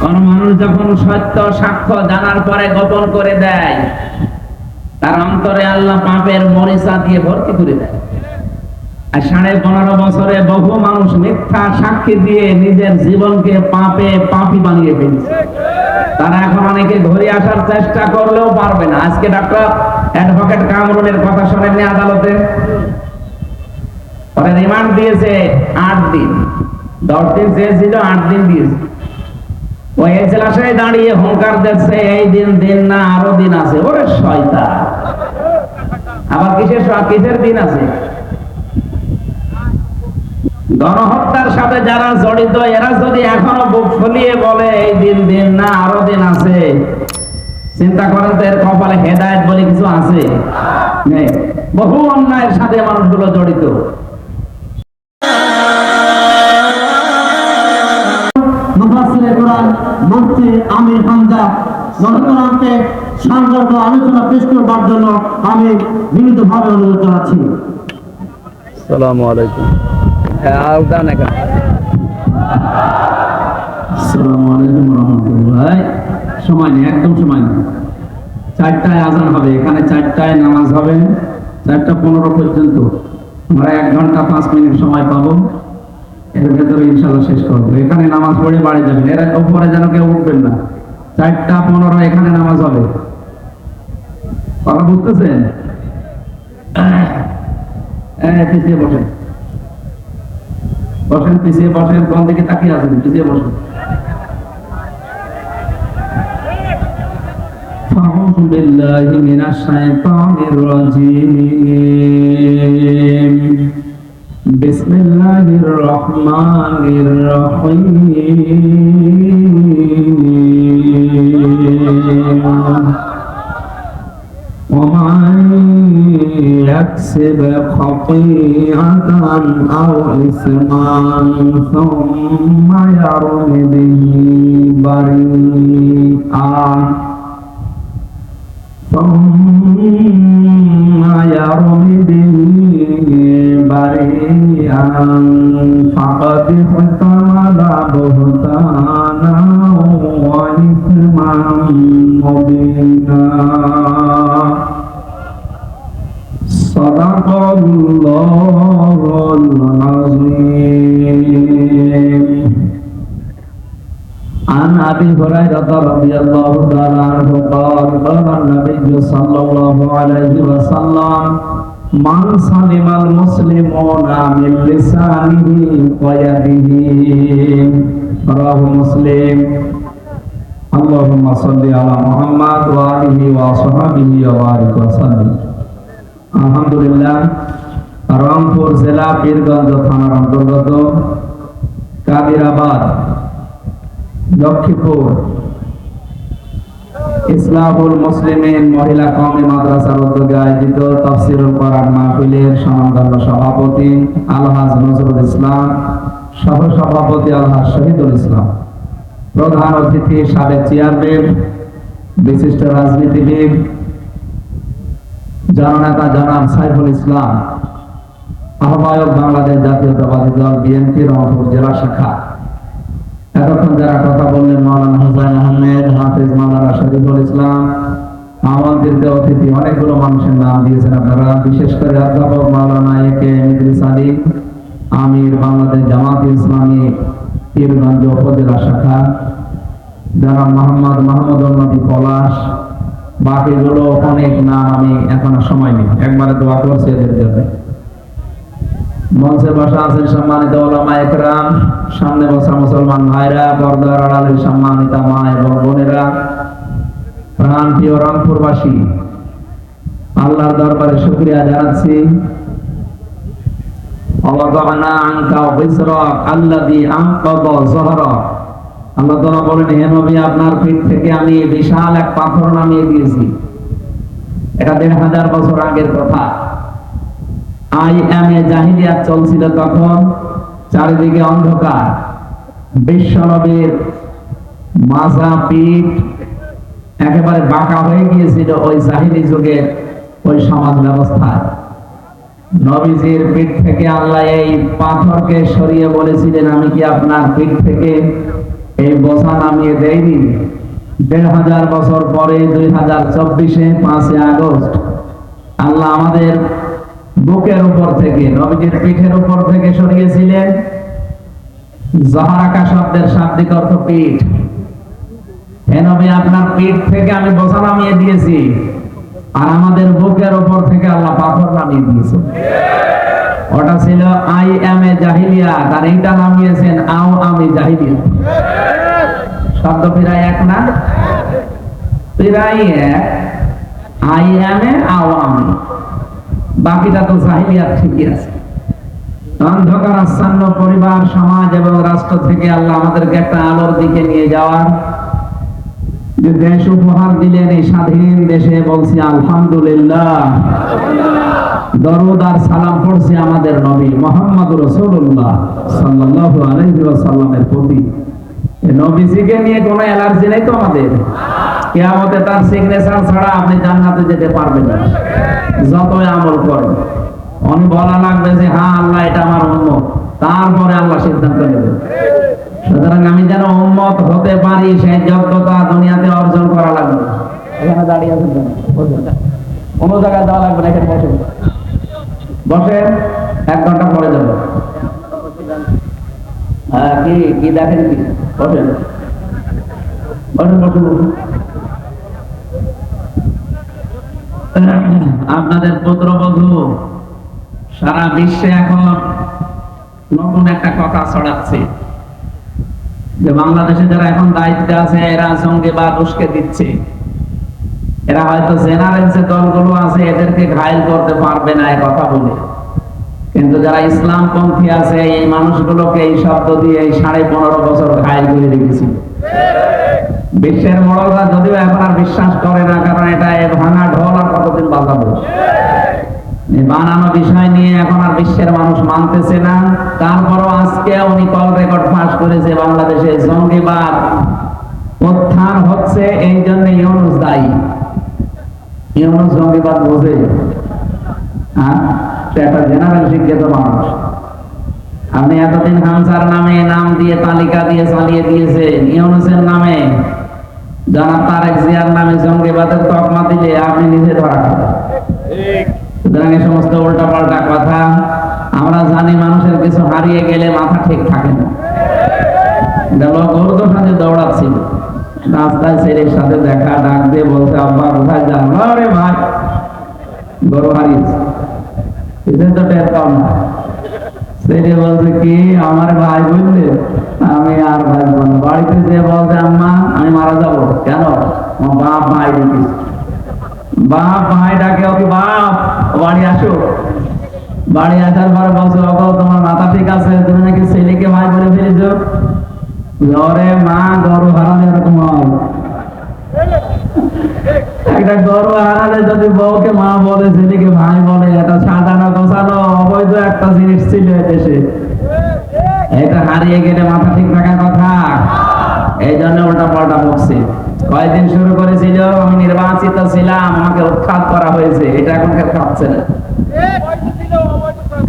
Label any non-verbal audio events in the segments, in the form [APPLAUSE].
কোন মানুষ যখন সত্য সাক্ষ্য জানার পরে গোপন করে দেয়, তার অন্তরে আল্লাহ পাপের মরিচা দিয়ে ভর্তি করে দেয়। আর সাড়ে পনেরো বছরে বহু মানুষ মিথ্যা সাক্ষী দিয়ে নিজের জীবনকে পাপে পাপি বানিয়ে ফেলছে। তারা এখন অনেকে ধরে আসার চেষ্টা করলেও পারবে না। আজকে ডক্টর অ্যাডভোকেট কামরুলের কথা শোনেননি আদালতে? ওরা রিমান্ড দিয়েছে আট দিন। দশ দিন চেয়েছিল, আট দিন দিয়েছে। ওই এজলাসে দাঁড়িয়ে হুঙ্কার এই দিন দিন না, আরও দিন আছে। ওরে শয়তান। আবার কিসের কিসের দিন আছে? গণহত্যার সাথে যারা জড়িত, এরা যদি এখনও বুক ফুলিয়ে বলে, এই দিন দিন না, আরও দিন আছে। চিন্তা করেন তো এর কপালে হেদায়েত বলে কিছু আছে? বহু অন্যায়ের সাথে মানুষগুলো জড়িত। মুফতি আমির হামজা জনগণকে সংদর্ভ আলোচনা পেশ করবার জন্য আমি বিনীতভাবে অনুরোধ জানাচ্ছি। সালামু আলাইকুম। হ্যাঁ আসসালামু আলাইকুম রহমতুল্লাহ। সময় নেই একদম সময় নেই। চারটায় আজান হবে এখানে চারটায় নামাজ হবে। চারটা পনেরো পর্যন্ত। আমরা এক ঘণ্টা পাঁচ মিনিট সময় পাবো। এর ভেতরে ইনশাল্লাহ শেষ করবো এখানে নামাজ পড়ে বাড়ি যাবেন এর উপরে যেন কেউ উঠবেন না চারটা পনেরো এখানে নামাজ হবে কথা বুঝতেছেন [COUGHS] হ্যাঁ পিছিয়ে বসেন বসেন পিছিয়ে বসেন কোন দিকে তাকিয়ে আছেন পিছিয়ে বসেন أعوذ بالله من الشيطان الرجيم بسم الله الرحمن الرحيم. ومن يكسب خطيئة أو إثما ثم يرم به بريئا. ثم يرم به بريئا فقد احتمل بهتانا وإثما مبينا صدق الله العظيم عن ابي هريره رضي الله تعالى عنه قال قال النبي صلى الله عليه وسلم মান সালিমাল মুসলিমুনা মিন লিসানিহি ওয়া ইয়াদিহি। রাহু মুসলিম। আল্লাহুম্মা সাল্লি আলা মুহাম্মাদ ওয়া আলিহি ওয়া সাহাবিহি ওয়া বারিক ওয়া সাল্লিম। আলহামদুলিল্লাহ রংপুর জেলা পীরগঞ্জ থানার অন্তর্গত কাদিরাবাদ, লক্ষ্মীপুর। ইসলামুল মুসলিমিন মহিলা কমি মাদ্রাসার উদ্যোগে আয়োজিত তফসিরুল কোরআন মাহফিলের সমাগত সভাপতি আলহাজ নজরুল ইসলাম সহ সভাপতি আলহাজ শহীদুল ইসলাম, প্রধান অতিথি সাবেক চেয়ারম্যান, বিশিষ্ট রাজনীতিবিদ, জননেতা জনাব সাইফুল ইসলাম, আহ্বায়ক বাংলাদেশ জাতীয়তাবাদী দল বিএনপি রংপুর জেলা শাখা। এতক্ষণ যারা কথা বললেন মাওলানা হুসাইন আহমেদ, হাফিজ মাওলানা শরীফুল ইসলাম, আমাদেরকে অতিথি, অনেকগুলো মানুষের নাম দিয়েছেন আপনারা। বিশেষ করে অধ্যাপক মাওলানা এ কে ইদ্রিস আলী আমির বাংলাদেশ জামাত ইসলামী, পীরগঞ্জ উপজেলা শাখা যারা মোহাম্মদ মাহমুদ নবী পলাশ, বাকিগুলো অনেক নাম আমি এখন সময় নেই। একবারে দোয়া করছি এদের জন্য। মঞ্চে বসা আছেন সম্মানিত ওলামা সামনে বসা মুসলমান ভাইরা পর্দার আড়ালের সম্মানিত মা এবং বোনেরা প্রাণ প্রিয় রংপুরবাসী, আল্লাহর দরবারে শুকরিয়া জানাচ্ছি। আমি বিশাল এক পাথর নামিয়ে দিয়েছি। এটা দেড় হাজার বছর আগের কথা। আই এম এ জাহিলিয়াত চলছিল তখন, চারিদিকে অন্ধকার। বিশ্বনবীর মাজা পিঠ একেবারে বাঁকা হয়ে গিয়েছিল ওই জাহিলি যুগের ওই সমাজ ব্যবস্থায়। নবীজির পিঠ থেকে আল্লাহ এই পাথরকে সরিয়ে বলেছিলেন, আমি কি আপনার পিঠ থেকে এই বোঝা নামিয়ে দেয়নি দেড় হাজার বছর পরে, দুই হাজার চব্বিশে পাঁচই আগস্ট, আল্লাহ আমাদের বুকের উপর থেকে, নবীজির পিঠের উপর থেকে সরিয়েছিলেন। জাহারাকা শব্দের শাব্দিক অর্থ পিঠ। হে নবী, আপনার পিঠ থেকে আমি বোঝা নামিয়ে দিয়েছি। আর আমাদের বুকের উপর থেকে আল্লাহ পাথর নামিয়ে দিয়েছে ওটা ছিল, আই এম এ জাহিলিয়া আর এইটা নামিয়েছেন, আও আমি জাহিলিয়া শব্দ প্রায় এক না? প্রায় এক। আই এম এ, আও আমি বাকিটা তো জাহিলিয়া ঠিকই আছে। অন্ধকার, আচ্ছন্ন পরিবার, সমাজ এবং রাষ্ট্র থেকে আল্লাহ আমাদেরকে একটা আলোর দিকে নিয়ে যাওয়ার যে দেশ উপহার দিলেন এই স্বাধীন দেশে বলছি আলহামদুলিল্লাহ। দরুদ সালাম পড়ছি আমাদের নবী মোহাম্মদ রসুল্লাহ সাল্লাল্লাহু আলাইহি ওয়াসাল্লামের প্রতি। নবীজিকে নিয়ে কোনো অ্যালার্জি নেই তো আমাদের? কিয়ামতে তার সিগনেচার ছাড়া আপনি জান্নাতে যেতে পারবেন না। যতই আমল করেন। উনি বলা লাগবে যে হ্যাঁ আল্লাহ এটা আমার উম্মত। তারপরে আল্লাহ সিদ্ধান্ত নেবে। সুতরাং আমি যেন উম্মত হতে পারি সেই যোগ্যতা দুনিয়াতে অর্জন করা লাগবে এখানে দাঁড়িয়ে আছেন কোনো জায়গায় যাওয়া লাগবে না এখানে বসেন। বসেন এক ঘণ্টা পরে যাব। হ্যাঁ কি কি দেখেন কি? বসেন। বসেন বসুন বসুন। আপনাদের পুত্রবধূ, সারা বিশ্বে এখন নতুন একটা কথা ছড়াচ্ছে। যে বাংলাদেশে যারা এখন দায়িত্বে আছে, এরা জঙ্গিবাদ উস্কে দিচ্ছে। এরা হয়তো জেনারেলসে দলগুলো আছে, এদেরকে ঘায়ল করতে পারবে না কথা বলে। কিন্তু যারা ইসলাম পন্থী আছে, এই মানুষগুলোকে এই শব্দ দিয়ে এই সাড়ে পনেরো বছর ঘায়ল করে রেখেছিল। বিশ্বের বড়রা যদিও এখন আর বিশ্বাস করে না, কারণ এটা ভাঙা ঢোল আর কতদিন বাজাবো? বানানো বিষয় নিয়ে এখন আর বিশ্বের মানুষ মানতেছে না। তারপরও আজকে উনি কল রেকর্ড ফাঁস করেছে বাংলাদেশে। জঙ্গিবাদ উত্থান হচ্ছে, এই জন্য ইউনুস দায়ী। ইউনুস জঙ্গিবাদ বোঝে। হ্যাঁ? একটা জেনারেল শিক্ষিত মানুষ। আপনি এতদিন হামসার নামে নাম দিয়ে তালিকা দিয়ে চালিয়ে দিয়েছেন। ইউনুসের নামে জনাব তারেক জিয়ার নামে জঙ্গিবাদের তকমা দিলে আপনি নিজে ধরা সুতরাং এই সমস্ত উল্টা পাল্টা কথা আমরা জানি মানুষের কিছু হারিয়ে গেলে মাথা ঠিক থাকে না। লোক রাস্তায় ছেলের সাথে দেখা, ডাক দিয়ে বলছে, আব্বা, কোথায় যান? আরে ভাই, গরু হারিয়েছে। তো টের পাও না। ছেলে বলছে, কি? আমার ভাই বুঝলে? আমি, আর ভাই বোন বাড়িতে যে বলছে, আম্মা, আমি মারা যাব। কেন? আমার বাপ ভাই দেখিস বাপ ভাই ডাকে, ওকে বাপ বাড়ি আসো বাড়ি আসার পর বলছো, ওগো, তোমার মাথা ঠিক আছে? তুমি নাকি ছেলেকে ভাই বলে ফেলেছো? ঘরে মা গরু হারালে এরকম হয়। একটা গরু হারালে যদি বউকে মা বলে ভাই বলে, এটা অবৈধ একটা জিনিস ছিল দেশে। এটা হারিয়ে গেলে মাথা ঠিক থাকার কথা। এই জন্য পাল্টা বকছে। কয়েকদিন শুরু করেছিল? আমি নির্বাচিত ছিলাম, আমাকে উৎখাত করা হয়েছে। এটা এখন কেউ খাচ্ছে না।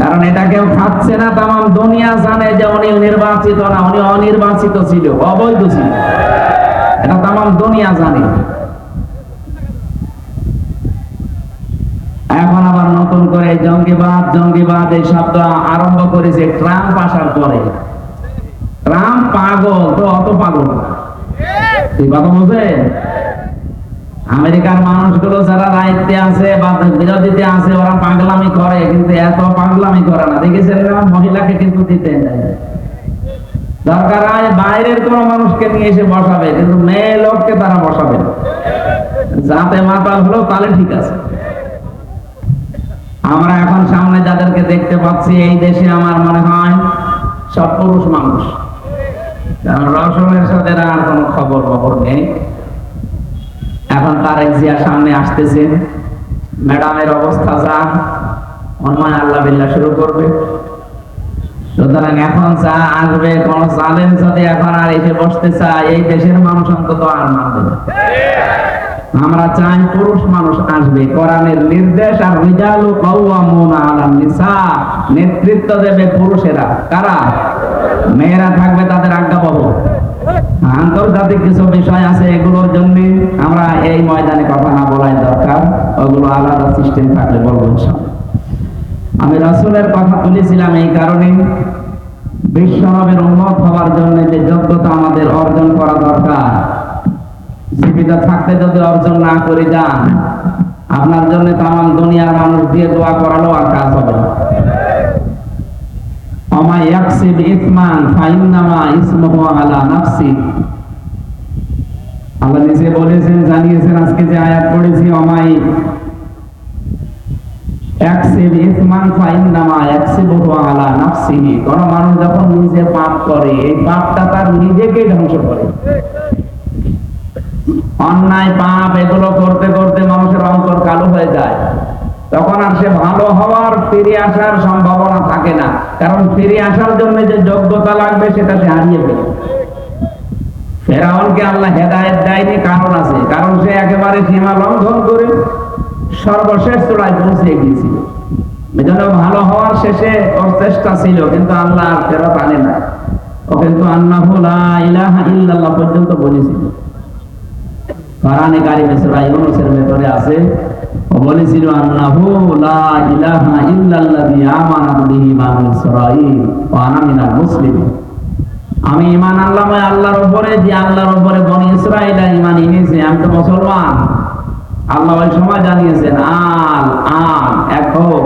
কারণ এটা কেউ খাচ্ছে না তাম দুনিয়া জানে যে উনি নির্বাচিত না, উনি অনির্বাচিত ছিল, অবৈধ ছিল। এটা তাম দুনিয়া জানে এখন আবার নতুন করে জঙ্গিবাদ জঙ্গিবাদ এই শব্দ আরম্ভ করেছে ট্রাম্প আসার পরে। ট্রাম্প পাগল, তো অত পাগল। এই কথা বুঝেন আমেরিকার মানুষগুলো যারা দায়িত্বে আছে বা বিরোধীতে আছে, ওরা পাগলামি করে, কিন্তু এত পাগলামি করে না। দেখেছেন মহিলাকে কিন্তু দিতে দেয় দরকার হয় বাইরের কোন মানুষকে নিয়ে এসে বসাবে, কিন্তু মেয়ে লোককে তারা বসাবে যাতে মাতাল হলো তাহলে ঠিক আছে। আমরা এখন সামনে যাদেরকে দেখতে পাচ্ছি, এই দেশে আমার মনে হয় সব পুরুষ মানুষ। কারণ রসনের সাথে আর কোনো খবর খবর নেই। এখন তারেক জিয়া সামনে আসতেছেন ম্যাডামের অবস্থা যা অনুমান আল্লাহ বিল্লাহ শুরু করবে। সুতরাং এখন যা আসবে, কোন জালেম যদি এখন আর এসে বসতে চায়, এই দেশের মানুষ অন্তত আর মানবে আমরা চাই পুরুষ মানুষ আসবে। কোরআনের নির্দেশ আর রিজালু কাওয়ামুনা আলান নিসা। নেতৃত্ব দেবে পুরুষেরা। কারা? মেয়েরা থাকবে তাদের আজ্ঞাবহ আন্তর্জাতিক কিছু বিষয় আছে এগুলোর জন্য আমরা এই ময়দানে কথা না বলাই দরকার। ওগুলো আলাদা সিস্টেম থাকলে বলব আমি রাসূলের কথা তুলেছিলাম এই কারণে। বিশ্বনবের উন্নত হওয়ার জন্য যে যোগ্যতা আমাদের অর্জন করা দরকার। জীবিত থাকতে যদি অর্জন না করে যান আপনার জন্য তাম দুনিয়ার মানুষ দিয়ে দোয়া করালো আর কাজ হবে না। আমা ইয়াকসিব ইসমান, ফাইন্নামা ইসমুহু আলা নাফসি। আল্লাহ নিজে বলেছেন, জানিয়েছেন, আজকে যে আয়াত পড়েছি, অমাই ইয়াকসিব ইসমান, ফাইন্নামা ইয়াকসিবুহু আলা নাফসিহি। কোন মানুষ যখন নিজে পাপ করে, এই পাপটা তার নিজেকেই ধ্বংস করে। অন্যায়, পাপ এগুলো করতে করতে মানুষের অন্তর কালো হয়ে যায়। তখন আর সে ভালো হওয়ার, ফিরে আসার সম্ভাবনা থাকে না। কারণ ফিরে আসার জন্য যে যোগ্যতা লাগবে, সেটা সে হারিয়ে ফেলে। ফেরাউনকে আল্লাহ হেদায়েত দেয়নি, কারণ আছে। কারণ সে একেবারে সীমা লঙ্ঘন করে সর্বশেষ চূড়ায় পৌঁছে গিয়েছিল এজন্য ভালো হওয়ার শেষে ওর চেষ্টা ছিল, কিন্তু আল্লাহ আর ফেরত আনে না ও কিন্তু লা ইলাহা ইল্লাল্লাহ পর্যন্ত বলেছিল। কোরআনে আছে আমি আনলাম আল্লাহর উপরে, যে আল্লাহর উপরে বনি ঈমান এনেছে, আমি তো মুসলমান। আল্লাহ ওই সময় জানিয়েছেন, আল আল এখন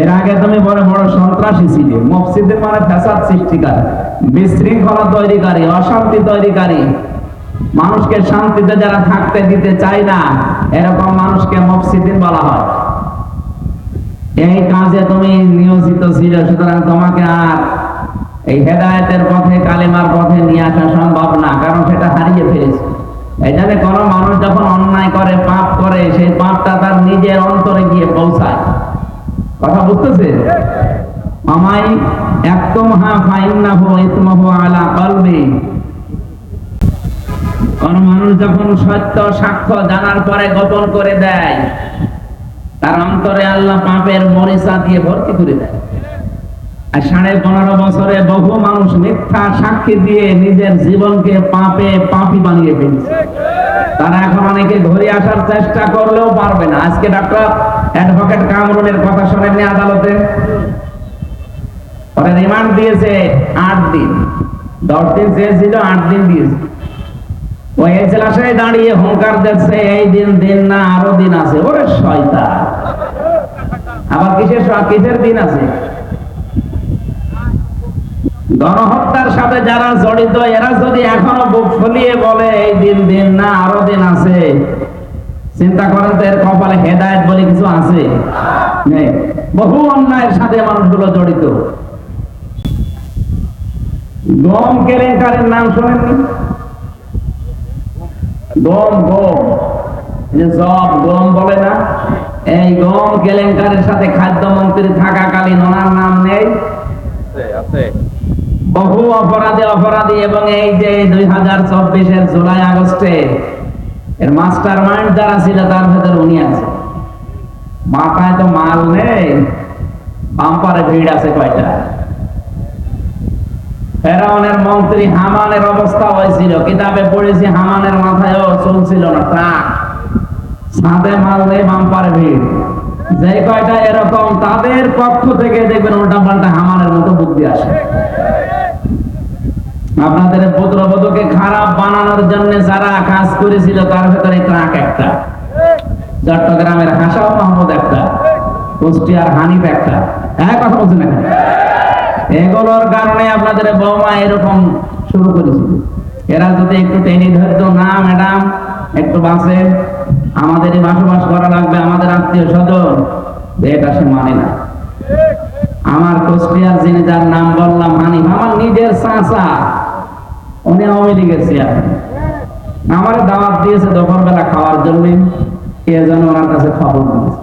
এর আগে তুমি বড় বড় সন্ত্রাসী ছিলে মসজিদের মানে ফ্যাসাদ সৃষ্টিকারী। বিশৃঙ্খলা তৈরিকারী, অশান্তি তৈরিকারী, মানুষকে শান্তিতে যারা থাকতে দিতে চায় না, এরকম মানুষকে মফসিদিন বলা হয়। এই কাজে তুমি নিয়োজিত ছিল, সুতরাং তোমাকে আর এই হেদায়েতের পথে, কালেমার পথে নিয়ে আসা সম্ভব না, কারণ সেটা হারিয়ে ফেলেছে। এই জন্য কোন মানুষ যখন অন্যায় করে, পাপ করে, সেই পাপটা তার নিজের অন্তরে গিয়ে পৌঁছায়। কথা বুঝতেছে আমাই সাড়ে পনেরো বছরে বহু মানুষ মিথ্যা সাক্ষী দিয়ে নিজের জীবনকে পাপে পাপি বানিয়ে ফেলছে। তারা এখন অনেকে ঘুরে আসার চেষ্টা করলেও পারবে না। আজকে ডাক্তার অ্যাডভোকেট কামরুনের কথা শোনেননি আদালতে? ওরা রিমান্ড দিয়েছে আট দিন। দশ দিন আট দিন দিয়েছে। দাঁড়িয়ে দিচ্ছে, এই দিন দিন না, আরও দিন আছে। ওরে শয়তান। আবার কিসের কিসের দিন আছে? গণহত্যার সাথে যারা জড়িত, এরা যদি এখনও বুক ফুলিয়ে বলে, এই দিন দিন না, আরও দিন আছে। চিন্তা করেন তো, এর কপালে হেদায়েত বলে কিছু আছে? বহু অন্যায়ের সাথে মানুষগুলো জড়িত। গম কেলেঙ্কারের নাম শোনেননি? গম গম। যে সব গম বলে না এই গম কেলেঙ্কারের সাথে খাদ্যমন্ত্রী থাকাকালীন ওনার নাম নেই। বহু অপরাধী অপরাধী এবং এই যে দুই হাজার চব্বিশের জুলাই আগস্টে এর মাস্টার মাইন্ড যারা ছিল তার ভেতর উনি আছে। মাথায় তো মাল নেই বাম্পারে ভিড় আছে কয়টা? ফেরাউনের মন্ত্রী হামানের অবস্থা হয়েছিল। কিতাবে পড়েছি, হামানের মাথায়ও চলছিল না, ট্রাক। নেই, বাম্পারে ভিড়। যে কয়টা এরকম, তাদের পক্ষ থেকে দেখবেন উল্টা পাল্টা হামানের মতো বুদ্ধি আসে। আপনাদের পুত্রবধূকে খারাপ বানানোর জন্য যারা কাজ করেছিল, তার ভেতরে ট্রাক একটা। চট্টগ্রামের হাসাও মাহমুদ একটা, কুষ্টিয়ার হানিফ একটা। হ্যাঁ কথা বলছেন এগুলোর কারণে আপনাদের বৌমা এরকম শুরু করেছিল এরা যদি একটু টেনে ধরতো, না, ম্যাডাম, একটু বাসে আমাদেরই বসবাস করা লাগবে, আমাদের আত্মীয় স্বজন। এটা সে মানে না। আমার কুষ্টিয়ার যিনি, যার নাম বললাম হানিফ, আমার নিজের চাচা, উনি আওয়ামী লীগের চেয়ারম্যান। আমার দাওয়াত দিয়েছে দুপুরবেলা খাওয়ার জন্য। কে যেন ওনার কাছে খবর দিয়েছে।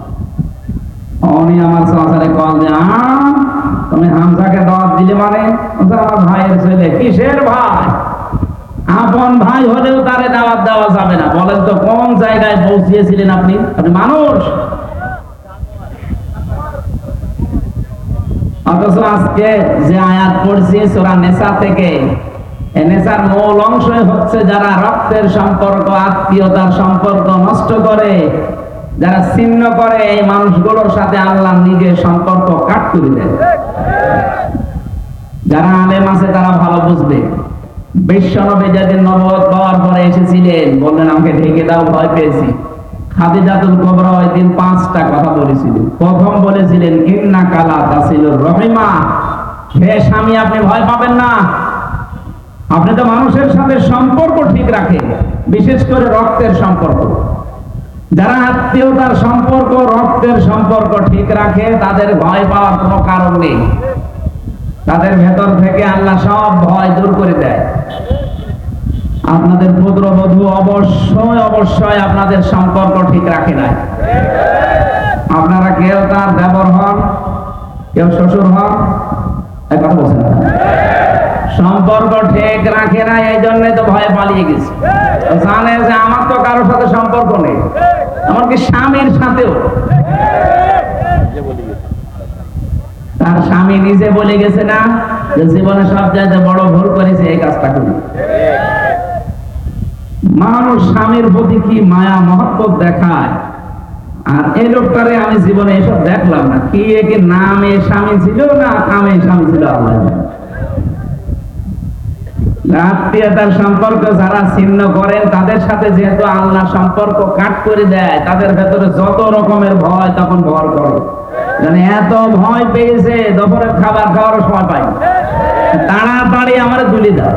উনি আমার চাচারে কল যে আ তুমি হামজাকে মানে আমার ভাইয়ের ছেলে, কিসের ভাই? আপন ভাই হলেও তারে দাওয়াত দেওয়া যাবে না। বলেন তো, কোন জায়গায় পৌঁছিয়েছিলেন আপনি? আপনি মানুষ? অথচ আজকে যে আয়াত পড়ছি, সোরা নেশা থেকে নেশার মূল অংশই হচ্ছে যারা রক্তের সম্পর্ক, আত্মীয়তার সম্পর্ক নষ্ট করে, যারা ছিন্ন করে, এই মানুষগুলোর সাথে আল্লাহ নিজের সম্পর্ক কাট করে দেয়। যারা আলেম আছে তারা ভালো বুঝবে। বিশ্বনবী যেদিন নবদ পাওয়ার পরে এসেছিলেন, বললেন, আমাকে ঢেকে দাও, ভয় পেয়েছি। খাদিজাতুল কোবরা ওই দিন পাঁচটা কথা বলেছিলেন। প্রথম বলেছিলেন, ইন্না কালা তাসিল রহিমা। হে স্বামী, আপনি ভয় পাবেন না। আপনি তো মানুষের সাথে সম্পর্ক ঠিক রাখেন, বিশেষ করে রক্তের সম্পর্ক। যারা আত্মীয়তার সম্পর্ক, রক্তের সম্পর্ক ঠিক রাখে, তাদের ভয় পাওয়ার কোনো কারণ নেই। তাদের ভেতর থেকে আল্লাহ সব ভয় দূর করে দেয়। আপনাদের পুত্রবধূ অবশ্যই অবশ্যই আপনাদের সম্পর্ক ঠিক রাখে নাই। আপনারা কেউ তার দেবর হন, কেউ শ্বশুর হন কথা বলছেন সম্পর্ক ঠিক রাখে না এই জন্যই তো ভয়ে পালিয়ে গেছে। জানে যে আমার তো কারোর সাথে সম্পর্ক নেই, এমনকি স্বামীর সাথেও। তার স্বামী নিজে বলে গেছে না যে জীবনে সব জায়গায় বড় ভুল করেছে, এই কাজটা করি মানুষ স্বামীর প্রতি কি মায়া, মহব্বত দেখায়? আর এই লোকটারে আমি জীবনে এসব দেখলাম না। কি একে নামে স্বামী ছিল না কামে স্বামী ছিল আল্লাহ আত্মীয়তার সম্পর্ক যারা ছিন্ন করেন, তাদের সাথে যেহেতু আল্লাহ সম্পর্ক কাট করে দেয়, তাদের ভেতরে যত রকমের ভয় তখন ভর করো। মানে এত ভয় পেয়েছে দুপুরের খাবার খাওয়ার সময় পাই। তাড়াতাড়ি আমার তুলে দাও